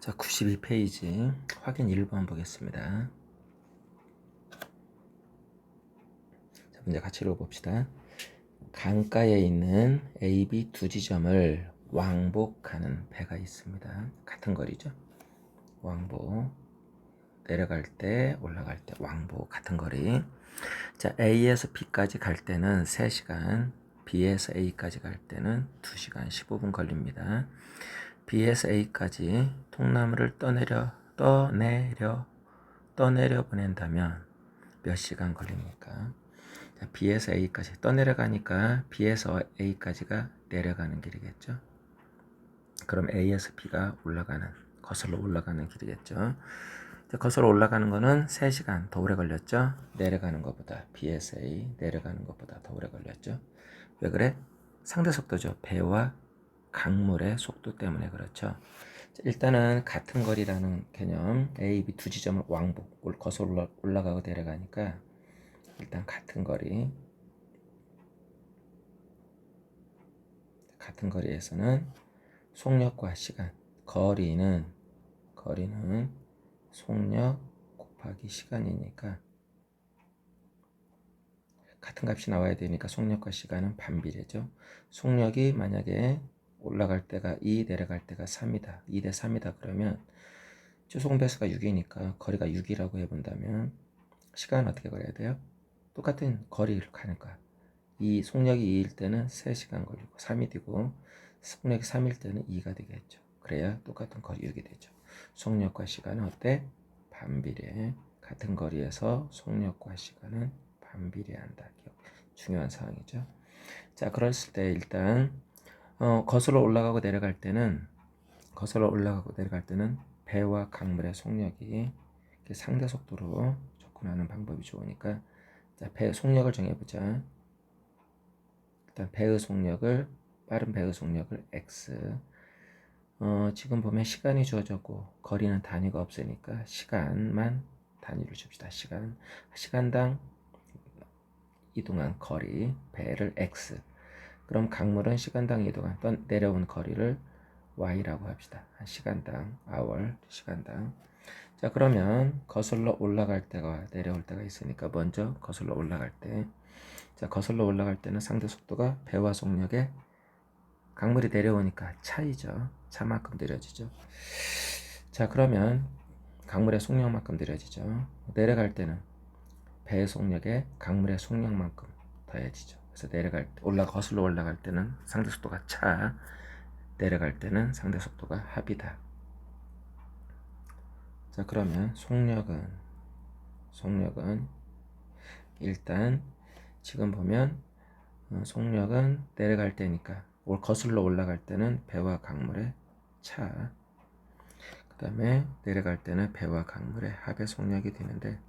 자, 92페이지 확인 1번 보겠습니다. 자, 문제 같이 읽어봅시다. 강가에 있는 A, B 두 지점을 왕복하는 배가 있습니다. 같은 거리죠. 왕복. 내려갈 때, 올라갈 때 왕복 같은 거리. 자, A에서 B까지 갈 때는 3시간, B에서 A까지 갈 때는 2시간 15분 걸립니다. B에서 A까지 통나무를 떠내려 떠내려 떠내려 보낸다면 몇 시간 걸립니까? 자, B에서 A까지 떠내려가니까 B에서 A까지가 내려가는 길이겠죠. 그럼 A에서 B가 올라가는 거슬러 올라가는 길이겠죠. 자, 거슬러 올라가는 거는 3시간 더 오래 걸렸죠. 내려가는 것보다 B에서 A 내려가는 것보다 더 오래 걸렸죠. 왜 그래? 상대 속도죠. 배와 강물의 속도 때문에 그렇죠. 자, 일단은 같은 거리라는 개념 A, B 두 지점을 왕복 올- 거슬러 올라가고 내려가니까 일단 같은 거리 같은 거리에서는 속력과 시간 거리는 거리는 속력 곱하기 시간이니까 같은 값이 나와야 되니까 속력과 시간은 반비례죠. 속력이 만약에 올라갈 때가 2, 내려갈 때가 3이다. 2 대 3이다 그러면 초송배수가 6이니까 거리가 6이라고 해본다면 시간은 어떻게 걸어야 돼요? 똑같은 거리를 거야. 이 속력이 2일 때는 3시간 걸리고 3이 되고 속력이 3일 때는 2가 되겠죠. 그래야 똑같은 거리 6이 되죠. 속력과 시간은 어때? 반비례. 같은 거리에서 속력과 시간은 반비례한다. 중요한 사항이죠. 자, 그랬을 때 일단 어, 거슬러 올라가고 내려갈 때는 거슬러 올라가고 내려갈 때는 배와 강물의 속력이 상대 속도로 접근하는 방법이 좋으니까 자, 배 속력을 정해보자. 일단 배의 속력을 빠른 배의 속력을 x. 어, 지금 보면 시간이 주어졌고 거리는 단위가 없으니까 시간만 단위를 줍시다. 시간 시간당 이동한 거리 배를 x. 그럼 강물은 시간당 이동한 떠, 내려온 거리를 y라고 합시다. 한 시간당 hour 시간당. 자 그러면 거슬러 올라갈 때가 내려올 때가 있으니까 먼저 거슬러 올라갈 때. 자 거슬러 올라갈 때는 상대 속도가 배와 속력의 강물이 내려오니까 차이죠. 차만큼 느려지죠. 자 그러면 강물의 속력만큼 느려지죠. 내려갈 때는 배의 속력에 강물의 속력만큼 더해지죠. 그래서 내려갈 때 올라 거슬러 올라갈 때는 상대 속도가 차, 내려갈 때는 상대 속도가 합이다. 자 그러면 속력은 속력은 일단 지금 보면 어, 속력은 내려갈 때니까 올 거슬러 올라갈 때는 배와 강물의 차. 그 다음에 내려갈 때는 배와 강물의 합의 속력이 되는데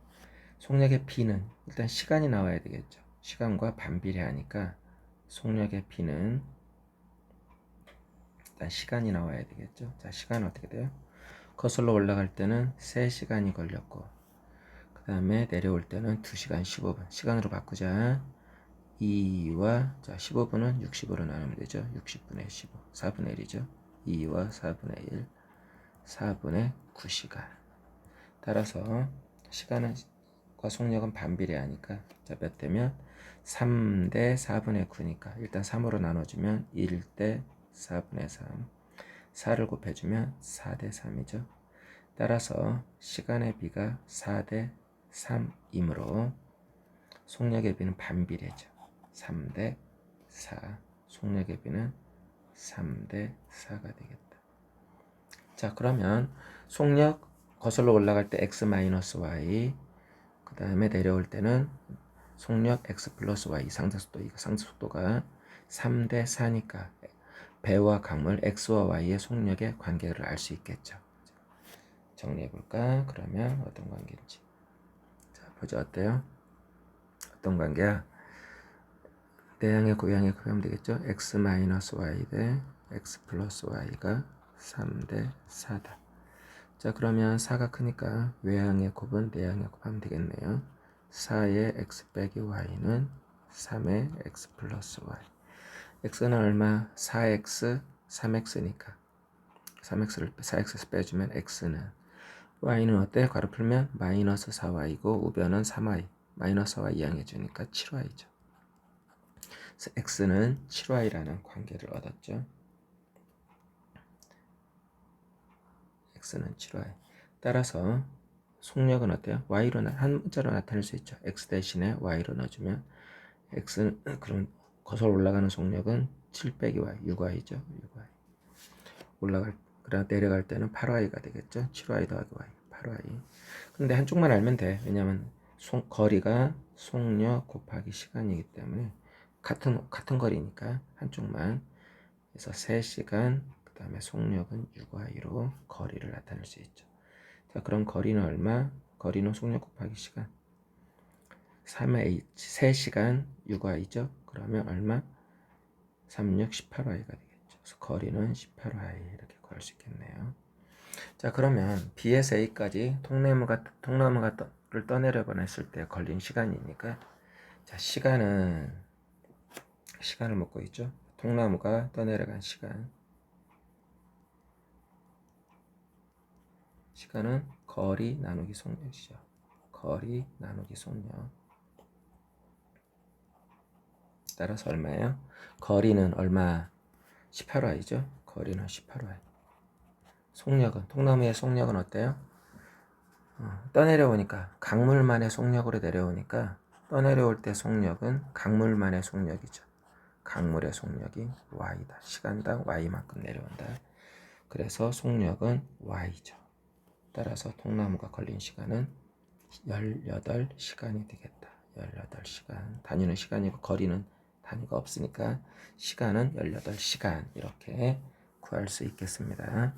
속력의 B는 일단 시간이 나와야 되겠죠. 시간과 반비례하니까 속력의 B는 일단 시간이 나와야 되겠죠. 자, 시간은 어떻게 돼요? 거슬러 올라갈 때는 3시간이 걸렸고 그 다음에 내려올 때는 2시간 15분. 시간으로 바꾸자. 2와 자 15분은 60으로 나누면 되죠. 60분의 15 4분의 1이죠. 2와 4분의 1 4분의 9시간. 따라서 시간은 과 속력은 반비례하니까 자몇 대면? 3 대 4분의 9니까 일단 3으로 나눠주면 1 대 4분의 3 4를 곱해주면 4 대 3이죠. 따라서 시간의 비가 4 대 3이므로 속력의 비는 반비례죠. 3 대 4 속력의 비는 3 대 4가 되겠다. 자 그러면 속력 거슬러 올라갈 때 x-y 그 다음에 내려올 때는 속력 x 플러스 y 상대속도 이거 상대속도가 3대 4니까 배와 강물 x와 y의 속력의 관계를 알 수 있겠죠. 정리해 볼까? 그러면 어떤 관계인지. 자, 보자 어때요? 어떤 관계야? 내양의 고양이 구하면 되겠죠? x 마이너스 y 대 x 플러스 y가 3대 4다. 자 그러면 4가 크니까 외항의 곱은 내항의 곱 하면 되겠네요. 4의 x 빼기 y는 3의 x 플러스 y. x는 얼마? 4x, 3x니까 3x를 4x에서 빼주면 x는 y는 어때? 괄호 풀면 마이너스 4y고 우변은 3y 마이너스 4y 이항해 주니까 7y죠. 그래서 x는 7y라는 관계를 얻었죠. X는 7y. 따라서 속력은 어때요? y로 나, 한 문자로 나타낼 수 있죠. x 대신에 y로 넣어주면 x는 그럼 거슬 올라가는 속력은 7 빼기 y, 6y죠. 6y. 올라갈 그러나 내려갈 때는 8y가 되겠죠. 7y 더하기 y, 8y. 근데 한쪽만 알면 돼. 왜냐면 속, 거리가 속력 곱하기 시간이기 때문에 같은 같은 거리니까 한쪽만. 그래서 3시간 그 다음에 속력은 6y로 거리를 나타낼 수 있죠. 자, 그럼 거리는 얼마? 거리는 속력 곱하기 시간. 3h 3시간 6y죠. 그러면 얼마? 36 18y가 되겠죠. 그래서 거리는 18y 이렇게 구할 수 있겠네요. 자, 그러면 B에서 A까지 통나무가 통나무가를 떠내려 보냈을 때 걸린 시간이니까 자, 시간은 시간을 묻고 있죠. 통나무가 떠내려간 시간. 시간은 거리 나누기 속력이죠. 거리 나누기 속력. 따라서 얼마예요? 거리는 얼마? 18y죠. 거리는 18y. 속력은 통나무의 속력은 어때요? 어, 떠내려오니까 강물만의 속력으로 내려오니까 떠내려올 때 속력은 강물만의 속력이죠. 강물의 속력이 y다. 시간당 y만큼 내려온다. 그래서 속력은 y죠. 따라서 통나무가 걸린 시간은 18시간이 되겠다. 18시간. 단위는 시간이고 거리는 단위가 없으니까 시간은 18시간 이렇게 구할 수 있겠습니다.